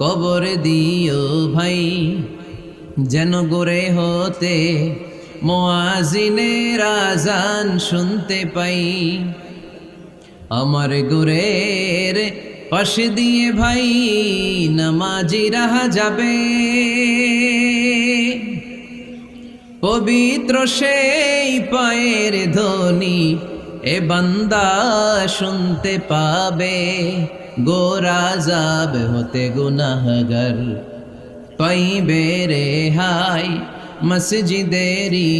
কবর দিও ভাই, যেন গোরে হতে মোয়াজিনের আজান শুনতে পাই। আমার গোরের পাশে দিয়ে ভাই, নামাজি রাহা যাবে। পবিত্র সেই পায়ের ধ্বনি এ বান্দা শুনতে পাবে। গোরা যাব হতে গুনাহগার। পাইবে রে হাই মসজিদেরই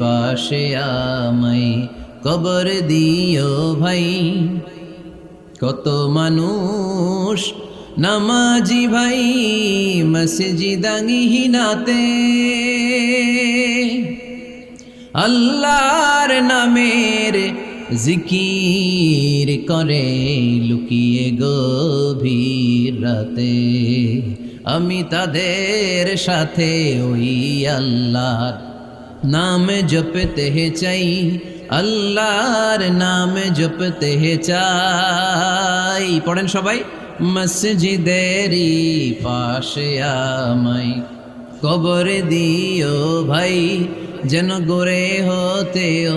পাশে আমাই কবর দিও ভাই, কত মানুষ নামাজি ভাই মসজিদাঙ্গিহীনাতে আল্লাহর নামের জিকির করে লুকিয়ে গভীর রাতে। আমি তাদের সাথে ওই আল্লাহর নাম জপতে চাই, আল্লাহর নাম জপতে চাই। পড়েন সবাই মসজিদেরই পাশে আমাই কবর দিও ভাই, যেন গোরে হতেও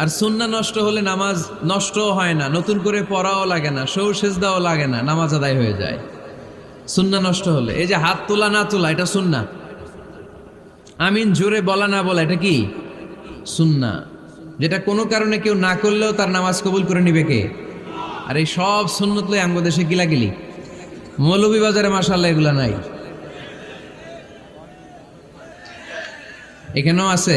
আর সুন্না নষ্ট হলে নামাজ নষ্টও হয় না, নতুন করে পড়াও লাগে না, সৌ সেজদাও লাগে না, নামাজ আদায় হয়ে যায়। সুন্না নষ্ট হলে, এই যে হাত তোলা না তোলা, এটা সুন্না আমিন জোরে বলা না বলা, এটা কি? সুন্না যেটা কোনো কারণে কেউ না করলেও তার নামাজ কবুল করে নিবে কে? আর এই সব সুন্নত লই আমগো দেশে গিলাগিলি। মৌলভী বাজারে মাসাল্লাহ এগুলা নাই। এখানেও আছে।